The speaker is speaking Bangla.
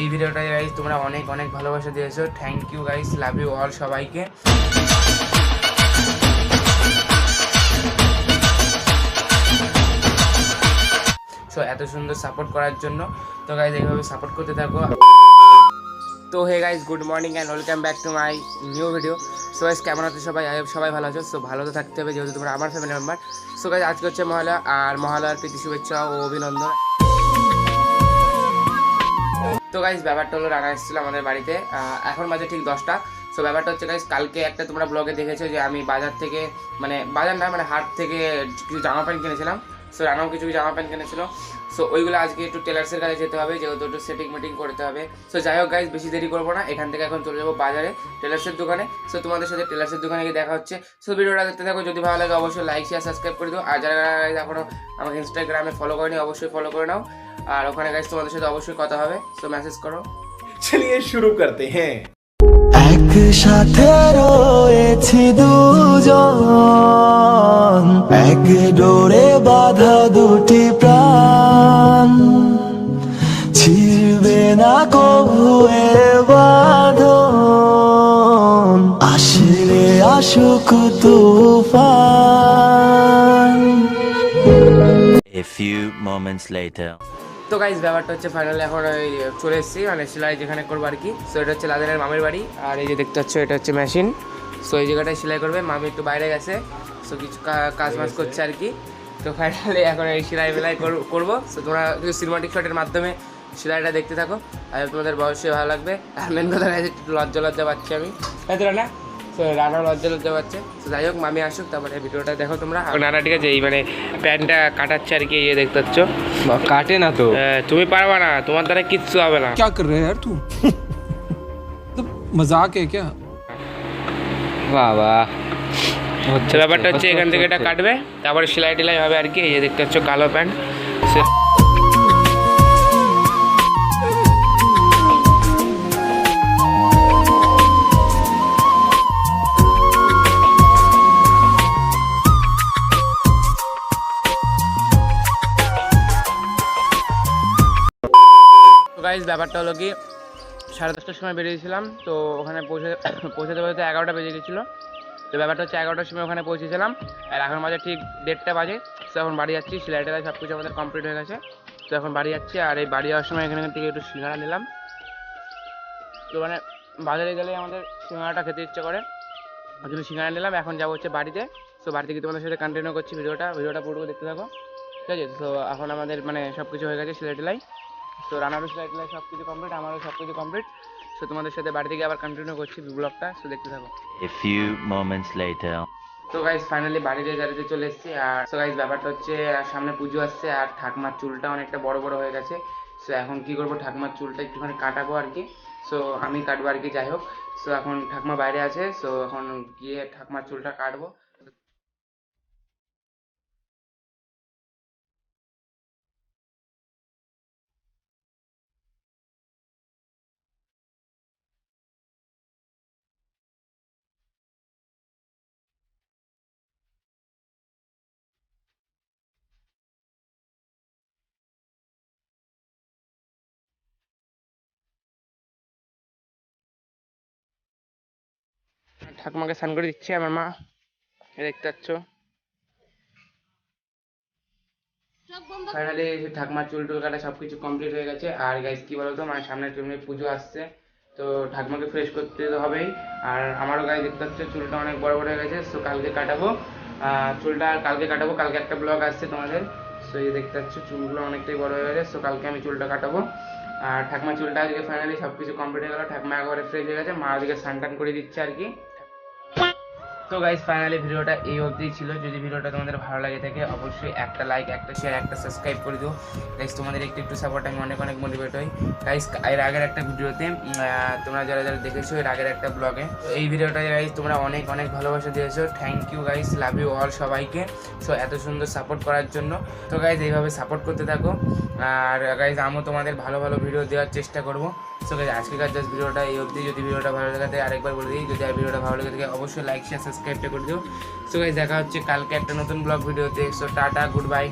এই ভিডিওটা গাইজ তোমরা অনেক অনেক ভালোবাসা দিয়েছ। Thank you guys love you all সবাইকে। সো এত সুন্দর সাপোর্ট করার জন্য। তো গাইজ এইভাবে সাপোর্ট করতে থাকো। তো hey guys good morning and welcome back to my new video so guys কেমন আছো সবাই? সবাই ভালো আছো। সো ভালো তো থাকতে হবে, যেহেতু তোমরা আমার ফ্যামিলি মেম্বার সো গাইজ আজকে হচ্ছে মহালয়া, আর মহালয়ার প্রীতি শুভেচ্ছা ও অভিনন্দন। তো গাইজ ব্যাপারটা হলো রানা এসেছিল আমাদের বাড়িতে এখন বাজে ঠিক দশটা। সো ব্যাপারটা হচ্ছে গাইজ কালকে একটা তোমরা ব্লগে দেখেছ যে আমি বাজার থেকে মানে বাজার না মানে হাট থেকে কিছু জামা প্যান্ট কিনেছিলাম। সো রানাও কিছু জামা প্যান্ট কিনেছিল। সো ওইগুলো আজকে একটু টেলার্সের কাছে যেতে হবে, যেহেতু একটু সেটিং মিটিং করতে হবে। সো যাই হোক গাইজ বেশি দেরি করব না, এখান থেকে এখন চলে যাব বাজারে টেলার্সের দোকানে। সো তোমাদের সাথে টেলার্সের দোকানে গিয়ে দেখা হচ্ছে। সো ভিডিওটা দেখতে থাকো, যদি ভালো লাগে অবশ্যই লাইক শেয়ার সাবস্ক্রাইব করে দিও। আর যারা এখনও আমাকে ইনস্টাগ্রামে ফলো করেনি, অবশ্যই ফলো করে নাও। আর ওখানে গাইজ তোমাদের সাথে অবশ্যই কথা হবে সো মেসেজ করো। চলিয়ে শুরু করতে হ্যাঁ। একসাথে রয়েছি দুজন। এক ডোরে বাধা দুটি প্রাণ। ছিড়বে না কবু বাঁধন। আসলে আসুক তুফান। A few moments later. তো গাইজ ব্যাপারটা হচ্ছে ফাইনালি এখন ওই চলে এসেছি মানে সেলাই যেখানে করব আর কি। সো এটা হচ্ছে লাদেনের মামির বাড়ি আর এই যে দেখতে পাচ্ছ এটা হচ্ছে মেশিন সো এই জায়গাটায় সেলাই করবে মামি একটু বাইরে গেছে। সো কিছু কাজ বাজ করছে আর কি। তো ফাইনালি এখন এই সেলাই মেলাই কর- করব। সো তোমরা কিছু সিনেমাটিক শটের মাধ্যমে সেলাইটা দেখতে থাকো। আর তোমাদের অবশ্যই ভালো লাগবে। আর মেন কথা লজ্জা লজ্জা পাচ্ছি আমি। তাই তো না? তো রানাও লজ্জা লজ্জা পাচ্ছে তো যাই হোক মামি আসুক তারপরে ভিডিওটা দেখো তোমরা নানা ঠিক আছে এই মানে প্যান্টটা কাটাচ্ছে আর কি এই দেখতে পাচ্ছ काटे ना तो হ্যাঁ, তুমি পারবা না তোমার দ্বারা কিচ্ছু হবে না क्या कर रहे हैं यार तू तो मजाक है क्या वाह वाह তো ব্যাপারটা হচ্ছে এখান থেকে এটা কাটবে তারপরে সেলাই টেলাই হবে আর কি এই যে দেখতে পাচ্ছ কালো প্যান্ট গাইজ ব্যাপারটা হলো কি, সাড়ে দশটার সময় বেরিয়েছিলাম তো ওখানে পৌঁছে, পৌঁছাতে পৌঁছাতে এগারোটা বেজে গেছিল। তো ব্যাপারটা হচ্ছে এগারোটার সময় ওখানে পৌঁছেছিলাম, আর এখন বাজে ঠিক দেড়টা বাজে, তো এখন বাড়ি যাচ্ছি সেলাই টেলাই সব কিছু আমাদের কমপ্লিট হয়ে গেছে। তো এখন বাড়ি যাচ্ছি, আর এই বাড়ি যাওয়ার সময় এখানে থেকে একটু সিঙ্গাড়া নিলাম। তো মানে বাজারে গেলে আমাদের সিঙ্গাড়াটা খেতে ইচ্ছে করে। ওই জন্য নিলাম, এখন যাব হচ্ছে বাড়িতে। তো বাড়িতে গিয়ে তোমাদের সাথে কন্টিনিউ করছি ভিডিওটা ভিডিওটা পুরো দেখতে থাকো। ঠিক আছে? তো এখন আমাদের মানে সব কিছু হয়ে গেছে সেলাই টেলাই তো রানারও সেলাই টেলাই সব কিছু কমপ্লিট আমারও সব কিছু কমপ্লিট সো তোমাদের সাথে বাড়িতে গিয়ে আবার কন্টিনিউ করছি ব্লগটা সো দেখতে থাকো। A few moments later. তো গাইজ ফাইনালি বাড়িতে গাড়িতে চলে এসেছি আর তো গাইজ ব্যাপারটা হচ্ছে সামনে পুজো আসছে আর ঠাকমার চুলটা অনেকটা বড় বড় হয়ে গেছে। সো এখন কি করব ঠাকমার চুলটা একটুখানি কাটাবো আর কি। সো আমি কাটবো আর কি যাই হোক। সো এখন ঠাকমা বাইরে আছে সো এখন গিয়ে ঠাকমার চুলটা কাটবো। ঠাকুমাকে স্নান করে দিচ্ছে, আমার মা। দেখতে পাচ্ছ। ফাইনালি ঠাকুমার চুল টুল কাটা সবকিছু কমপ্লিট হয়ে গেছে। আর গাইস কি বলতো মানে সামনে তুমি পুজো আসছে। তো ঠাকুমাকে ফ্রেশ করতে তো হবেই। আর আমারও গায়ে দেখতে পাচ্ছ, চুলটা অনেক বড় বড় হয়ে গেছে সো কালকে কাটাবো। চুলটা কালকে কাটাবো, কালকে একটা ব্লগ আসছে তোমাদের। সো এই দেখতে পাচ্ছ, চুলগুলো অনেকটাই বড় হয়ে গেছে সো কালকে আমি চুলটা কাটাবো। আর ঠাকুমার চুলটা আজকে ফাইনালি সব কিছু কমপ্লিট হয়ে গেলো। ঠাকুমা একবারে ফ্রেশ হয়ে গেছে, মা ওদিকে স্নান টান করে দিচ্ছে আর কি। তো গাইজ ফাইনালি ভিডিওটা এই অবধি ছিল। যদি ভিডিওটা তোমাদের ভালো লাগে থাকে, অবশ্যই একটা লাইক একটা শেয়ার একটা সাবস্ক্রাইব করে দিও। গাইজ তোমাদের একটু একটু সাপোর্ট আমি অনেক অনেক মোটিভেট হই। গাইজ এর আগের একটা ভিডিওতে তোমরা যারা যারা দেখেছ এর আগের একটা ব্লগে তো এই ভিডিওটা গাইজ তোমরা অনেক অনেক ভালোবাসা দিয়েছ। Thank you guys love you all সবাইকে। সো এত সুন্দর সাপোর্ট করার জন্য। তো গাইজ এইভাবে সাপোর্ট করতে থাকো। আর গাইজ আমিও তোমাদের ভালো ভালো ভিডিও দেওয়ার চেষ্টা করব। সো আজকেকার জাস্ট ভিডিওটা এই অবধি যদি ভিডিওটা ভালো লাগে থাকে আরেকবার বলে দিই, যদি আর ভিডিওটা ভালো লাগে থাকে অবশ্যই লাইক শেয়ার সাবস্ক্রাইবটা করে দিও। সো গাইজ দেখা হচ্ছে কালকে একটা নতুন ব্লগ ভিডিওতে সো টাটা গুড বাই